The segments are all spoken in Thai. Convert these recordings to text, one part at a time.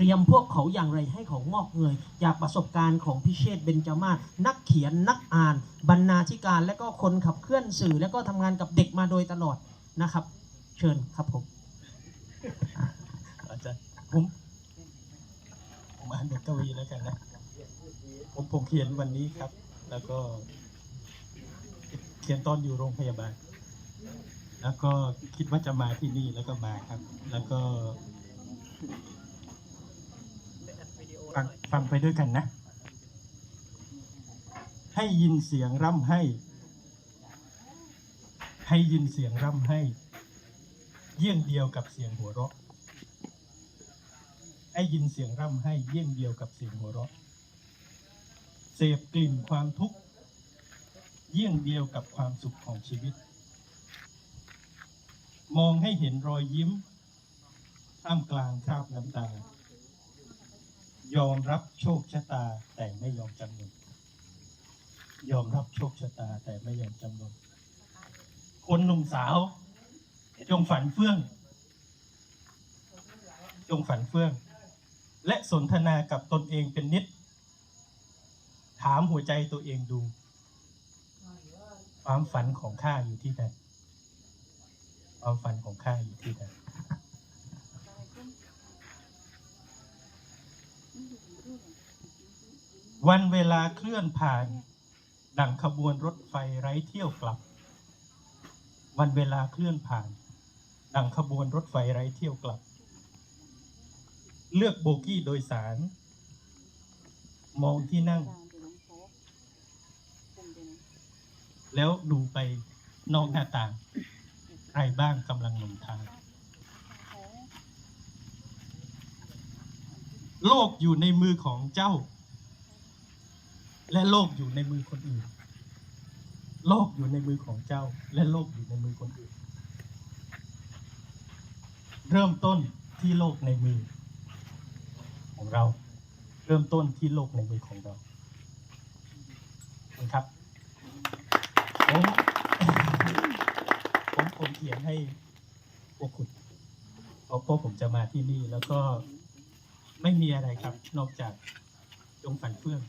เตรียมพวกเขาอย่างไรให้เขางอกเงยจากประสบการณ์ของพิเชษฐ์เบญจมาศนักเขียนนักอ่าน บรรณาธิการและก็คนขับเคลื่อนสื่อ และก็ทำงานกับเด็กมาโดยตลอดนะครับ เชิญครับผมอาจารย์ผมผมอ่านบทกวีแล้วกันนะผมผมเขียนวันนี้ครับ แล้วก็ เขียนตอนอยู่โรงพยาบาล แล้วก็คิดว่าจะมาที่นี่แล้วก็มาครับ แล้วก็ ฟังฟังไปด้วยกันนะ ให้ยินเสียงร่ำให้ ให้ยินเสียงร่ำให้ เยี่ยงเดียวกับเสียงหัวเราะให้ยินเสียงร่ำให้เยี่ยงเดียวกับเสียงหัวเราะเสพกลิ่นความทุกข์เยี่ยงเดียวกับความสุขของชีวิต มองให้เห็นรอยยิ้มท่ามกลางคราบน้ำตา ยอมรับโชคชะตาแต่ไม่ยอมจำนนยอมรับโชคชะตาแต่ไม่ยอมจำนนคนหนุ่มสาว จงฝันเฟื่อง จงฝันเฟื่อง และสนทนากับตนเองเป็นนิด ถามหัวใจตัวเองดู ความฝันของข้าอยู่ที่ใดความฝันของข้าอยู่ที่ใด วันเวลาเคลื่อนผ่าน ดังขบวนรถไฟไร้เที่ยวกลับ วันเวลาเคลื่อนผ่าน ดังขบวนรถไฟไร้เที่ยวกลับ เลือกโบกี้โดยสาร มองที่นั่ง แล้วดูไปนอกหน้าต่าง ใครบ้างกำลังหลงทาง โลกอยู่ในมือของเจ้า และโลกอยู่ในมือคนอื่น โลกอยู่ในมือของเจ้า และโลกอยู่ในมือคนอื่น เริ่มต้นที่โลกในมือของเรา เริ่มต้นที่โลกในมือของเราขอบคุณครับผมผมผมเขียนให้พวกคุณเพราะพวกผมจะมาที่นี่แล้วก็ไม่มีอะไรครับ นอกจากจงฝันเฟื่อง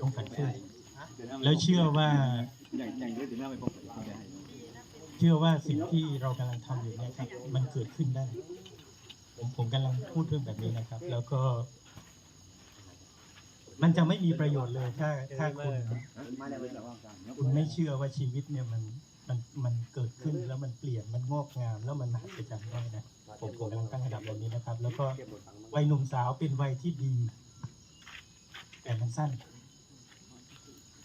จงฝันเฟื่องแล้วเชื่อว่าเชื่อว่าสิ่งที่เรากำลังทำอยู่เนะครับ มันเกิดขึ้นได้ ผมผมกำลังพูดเรื่องแบบนี้นะครับ แล้วก็ มันจะไม่มีประโยชน์เลยถ้าถ้าคุณคุณไม่เชื่อว่าชีวิตเนี่ยมันมันมันเกิดขึ้นแล้วมันเปลี่ยนมันงอกงาม แล้วมันมหัศจรรย์ได้นะผมผมกำลังตั้งระดับแบบนี้นะครับ แล้วก็วัยหนุ่มสาวเป็นวัยที่ดี แต่มันสั้น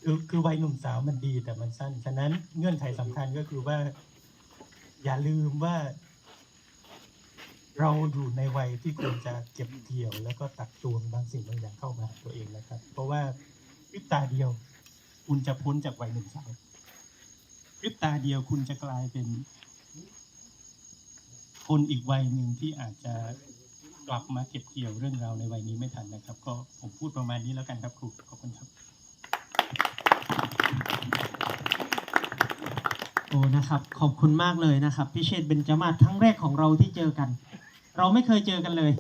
คือคือวัยหนุ่มสาวมันดีแต่มันสั้น ฉะนั้นเงื่อนไขสำคัญก็คือว่า อย่าลืมว่า เราอยู่ในวัยที่ควรจะเก็บเกี่ยว แล้วก็ตักตวงบางสิ่งบางอย่างเข้ามาหาตัวเองนะครับ เพราะว่าพริบตาเดียว คุณจะพ้นจากวัยหนุ่มสาวพริบตาเดียวคุณจะกลายเป็นคนอีกวัยหนึ่งที่อาจจะ กลับมาเก็บเกี่ยวเรื่องราวในวัยนี้ไม่ทันนะครับ ก็ผมพูดประมาณนี้แล้วกันครับครูขอบคุณครับโอ้นะครับขอบคุณมากเลยนะครับพิเชษฐ์เบญจมาศครั้งแรกของเราที่เจอกัน เราไม่เคยเจอกันเลย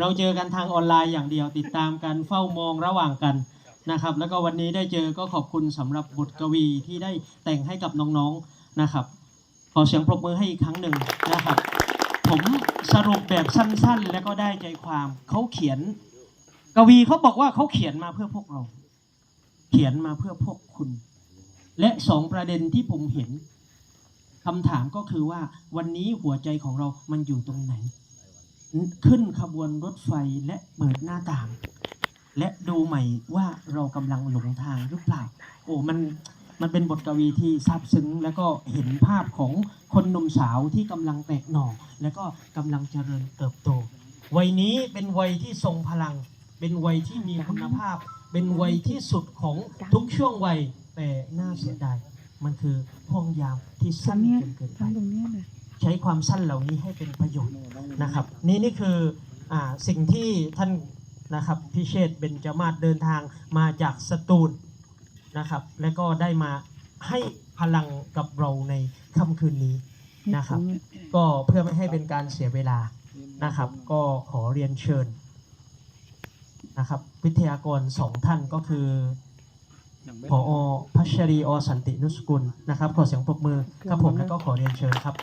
เราเจอกันทางออนไลน์อย่างเดียวติดตามกันเฝ้ามองระหว่างกันนะครับ แล้วก็วันนี้ได้เจอก็ขอบคุณสำหรับบทกวีที่ได้แต่งให้กับน้องๆนะครับ ขอเสียงปรบมือให้อีกครั้งหนึ่งนะครับ ผมสรุปแบบสั้นๆ แล้วก็ได้ใจความเขาเขียน กวีเขาบอกว่าเขาเขียนมาเพื่อพวกเรา เขียนมาเพื่อพวกคุณ และสองประเด็นที่ผมเห็นคำถามก็คือว่าวันนี้หัวใจของเรามันอยู่ตรงไหน ขึ้นขบวนรถไฟและเปิดหน้าต่าง และดูใหม่ว่าเรากำลังหลงทางหรือเปล่า โอ้มัน มันเป็นบทกวีที่ซาบซึ้ง แล้วก็เห็นภาพของคนหนุ่มสาวที่กำลังแตกหน่อแล้วก็กำลังเจริญเติบโต วัยนี้เป็นวัยที่ทรงพลัง เป็นวัยที่มีคุณภาพ เป็นวัยที่สุดของทุกช่วงวัยแต่น่าเสียดายมันคือห่วงยามที่สั้นเกินไปใช้ความสั้นเหล่านี้ให้เป็นประโยชน์นะครับ นี่นี่คืออสิ่งที่ท่านนะครับพิเชษเบญจมาศเดินทางมาจากสตูล นะครับ และก็ได้มาให้พลังกับเราในค่ำคืนนี้นะครับ ก็เพื่อไม่ให้เป็นการเสียเวลานะครับ ก็ขอเรียนเชิญนะครับ วิทยากรสองท่านก็คือพอพัชรีอสันตินุสกุลนะครับ ขอเสียงปรบมือกับผมแล้วก็ขอเรียนเชิญครับ